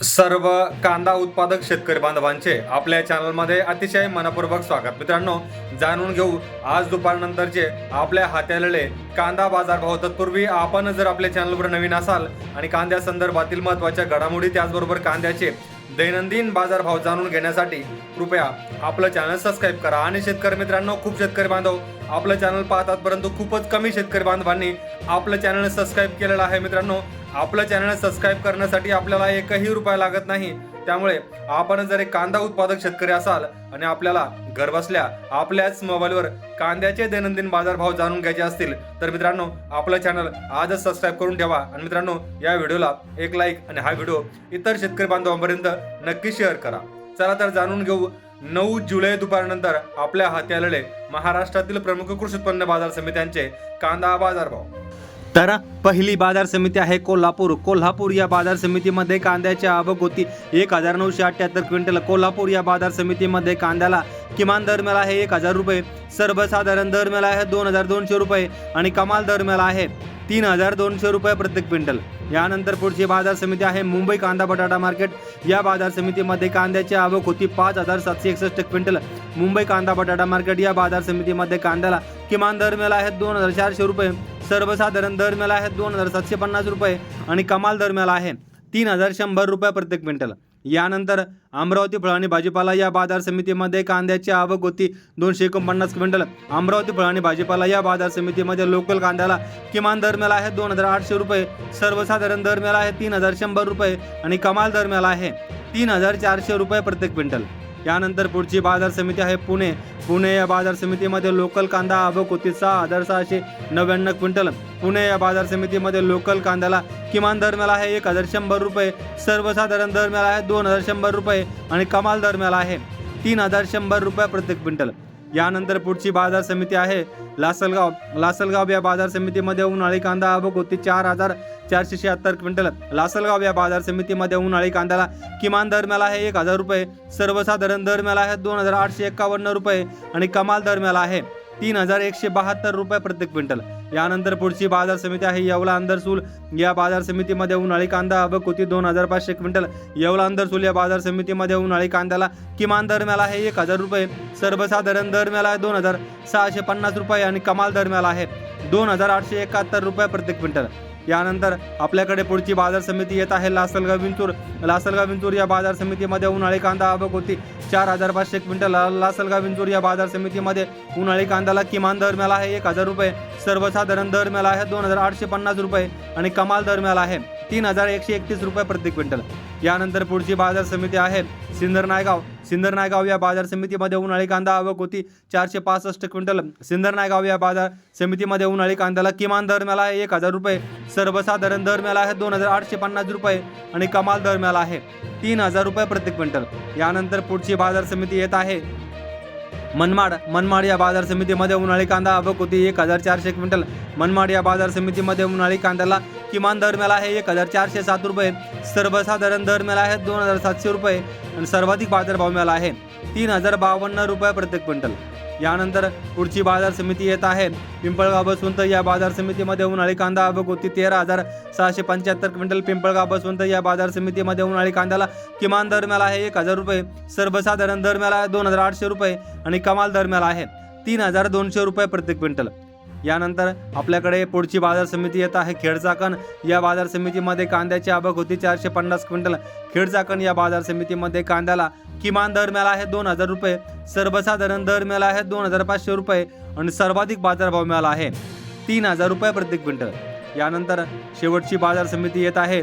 सर्व कांदा उत्पादक शेतकरी बांधवांचे आपल्या चॅनलमध्ये अतिशय मनपूर्वक स्वागत. मित्रांनो जाणून घेऊ आज दुपारनंतरचे आपल्या हाताळलेले कांदा बाजार भाव तत्पूर्वी आपण जर आपल्या चॅनलवर नवीन असाल आणि कांद्या संदर्भातील महत्त्वाच्या घडामोडी त्याचबरोबर कांद्याचे दैनंदिन बाजारभाव जाणून घेण्यासाठी कृपया आपलं चॅनल सबस्क्राईब करा. आणि शेतकरी मित्रांनो खूप शेतकरी बांधव आपलं चॅनल पाहतात परंतु खूपच कमी शेतकरी बांधवांनी आपलं चॅनल सबस्क्राईब केलेलं आहे. मित्रांनो आपलं चॅनल सबस्क्राईब करण्यासाठी आपल्याला एकही रुपया लागत नाही. त्यामुळे आपण जर एक कांदा उत्पादक शेतकरी असाल आणि आपल्याला घरबसल्या आपल्याच मोबाईलवर कांद्याचे दैनंदिन बाजारभाव जाणून घ्यायचे असतील तर मित्रांनो आपलं चॅनल आजच सबस्क्राईब करून ठेवा. आणि मित्रांनो या व्हिडिओला एक लाईक आणि हा व्हिडिओ इतर शेतकरी बांधवांपर्यंत नक्की शेअर करा. चला तर जाणून घेऊ. नऊ जुलै दुपारनंतर आपल्या हाती आलेले महाराष्ट्रातील प्रमुख कृषी उत्पन्न बाजार समित्यांचे कांदा बाजारभाव. तर पहिली बाजार समिती आहे कोल्हापूर. कोल्हापूर या बाजार समितीमध्ये कांद्याची आवक होती. एक हजार नऊशे अठ्ठ्याहत्तर क्विंटल. कोल्हापूर या बाजार समितीमध्ये कांद्याला किमान दर मिळाला आहे एक हजार रुपये. सर्वसाधारण दर मिळाला आहे दोन हजार दोनशे रुपये आणि कमाल दर मिळाला आहे तीन हजार दोनशे रुपये प्रत्येक क्विंटल. यानंतर पुढची बाजार समिती आहे मुंबई कांदा बटाटा मार्केट. या बाजार समितीमध्ये कांद्याची आवक होती पाच हजार सातशे एकसष्ट क्विंटल. मुंबई कांदा बटाटा मार्केट या बाजार समितीमध्ये कांद्याला किमान दर मिळाला आहे दोन हजार चारशे रुपये. सर्वसाधारण दर मिळाला आहे दोन हजार सातशे पन्नास रुपये आणि कमाल दर मिळाला आहे तीन हजार शंभर रुपये प्रत्येक क्विंटल. यानंतर अमरावती फळ आणि भाजीपाला या बाजार समितीमध्ये कांद्याची आवक होती दोनशे एकोणपन्नास क्विंटल. अमरावती फळ आणि भाजीपाला या बाजार समितीमध्ये लोकल कांद्याला किमान दर मिळाला आहे दोन हजार आठशे रुपये. सर्वसाधारण दर मिळाला आहे तीन हजार शंभर रुपये आणि कमाल दर मिळाला आहे तीन हजार चारशे रुपये प्रत्येक क्विंटल. यानंतर पुढची बाजार समिती आहे पुणे. पुणे या बाजार समितीमध्ये लोकल कांदा आवक होती सहा हजार सहाशे नव्याण्णव क्विंटल. पुणे या बाजार समितीमध्ये लोकल कांद्याला किमान दर मिळाला आहे एक हजार शंभर रुपये सर्वसाधारण दर मिळाला आहे दोन हजार शंभर रुपये आणि कमाल दर मिळाला आहे तीन हजार शंभर रुपये प्रत्येक क्विंटल. यानंतर पुढची बाजार समिती आहे. लासलगाव लासलगाव या बाजार समितीमध्ये उन्हाळी कांदा आवक होती चार हजार चारशे शहात्तर क्विंटल. लासलगाव या बाजार समितीमध्ये उन्हाळी कांद्याला किमान दर मिळाला आहे एक हजार रुपये. सर्वसाधारण दर मिळाला आहे दोन हजार आठशे एकावन्न रुपये आणि कमाल दर मिळाला आहे. तीन हजार एकशे बहात्तर रुपये प्रत्येक क्विंटल. यानंतर पुढची बाजार समिती आहे येवला अंदरसूल या बाजार समितीमध्ये उन्हाळी कांदा अब होती दोन हजार पाचशे क्विंटल. येवला अंदरसूल या बाजार समितीमध्ये उन्हाळी कांद्याला किमान दर मिळाला आहे एक हजार रुपये. सर्वसाधारण दर मिळाला आहे दोन हजार सहाशे पन्नास रुपये आणि कमाल दर मिळाला आहे दोन हजार आठशे एकाहत्तर रुपये प्रत्येक क्विंटल. यानंतर आपल्याकडे पुढची बाजार समिती येत आहे. लासलगाव विंचूर लासलगाव विंचूर या बाजार समितीमध्ये उन्हाळी कांदा आवक होती. चार हजार पाचशे क्विंटल. लासलगाव विंचूर या बाजार समितीमध्ये उन्हाळी कांद्याला किमान दर मिळाला आहे. एक हजार रुपये. सर्वसाधारण दर मिळाला आहे. दोन हजार आठशे पन्नास रुपये आणि कमाल दर मिळाला आहे. तीन हजार एकशे एकतीस रुपये प्रति क्विंटल. यानंतर पुढची बाजार समिती आहे सिंदर नायगाव. सिंदर नायगाव या बाजार समितीमध्ये उन्हाळी कांदा आवक होती चारशे पासष्ट क्विंटल. सिंदर नायगाव या बाजार समितीमध्ये उन्हाळी कांद्याला किमान दर मिळाला आहे एक हजार रुपये. सर्वसाधारण दर मिळाला आहे दोन हजार आठशे पन्नास रुपये आणि कमाल दर मिळाला आहे तीन हजार रुपये प्रति क्विंटल. यानंतर पुढची बाजार समिती येत आहे. मनमाड मनमाड या बाजार समितीमध्ये उन्हाळी कांदा आवक होती एक हजार चारशे क्विंटल. मनमाड या बाजार समितीमध्ये उन्हाळी कांद्याला किमान दर मिळाला आहे एक हजार चारशे सात रुपये. सर्वसाधारण दर मिळाला आहे दोन हजार सातशे रुपये. आणि सर्वाधिक बाजारभाव मिळाला आहे तीन हजार बावन्न रुपये प्रत्येक क्विंटल. यानंतर पुढची बाजार समिती येत आहे. पिंपळगाव बसवंत या बाजार समितीमध्ये उन्हाळी कांदा आवक होती तेरा हजार सहाशे पंच्याहत्तर क्विंटल. पिंपळगाव बसवंत या बाजार समितीमध्ये उन्हाळी कांद्याला किमान दर मिळाला आहे एक हजार रुपये. सर्वसाधारण दर मिळाला आहे दोन हजार आठशे रुपये. आणि कमाल दर मिळाला आहे तीन हजार दोनशे रुपये प्रत्येक क्विंटल. यानंतर आपल्याकडे पुढची बाजार समिती येत आहे. खेडचाकण या बाजार समितीमध्ये कांद्याची आवक होती. चारशे पन्नास क्विंटल. खेडचाकण या बाजार समितीमध्ये कांद्याला किमान दर मिळाला आहे दोन हजार रुपये. सर्वसाधारण दर मिळाला आहे दोन हजार पाचशे रुपये आणि सर्वाधिक बाजारभाव मिळाला आहे तीन हजार रुपये प्रति क्विंटल. यानंतर शेवटची बाजार समिती येत आहे.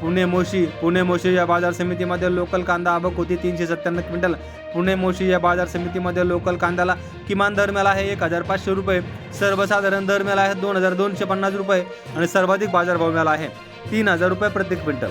पुणे मोशी पुणे मोशी या बाजार समितीमध्ये लोकल कांदा आवक होती तीनशे सत्त्याण्णव क्विंटल. पुणे मोशी या बाजार समितीमध्ये लोकल कांद्याला किमान दर मिळाला आहे एक हजार पाचशे रुपये. सर्वसाधारण दर मिळाला आहे दोन हजार दोनशे पन्नास रुपये आणि सर्वाधिक बाजारभाव मिळाला आहे तीन हजार रुपये प्रत्येक क्विंटल.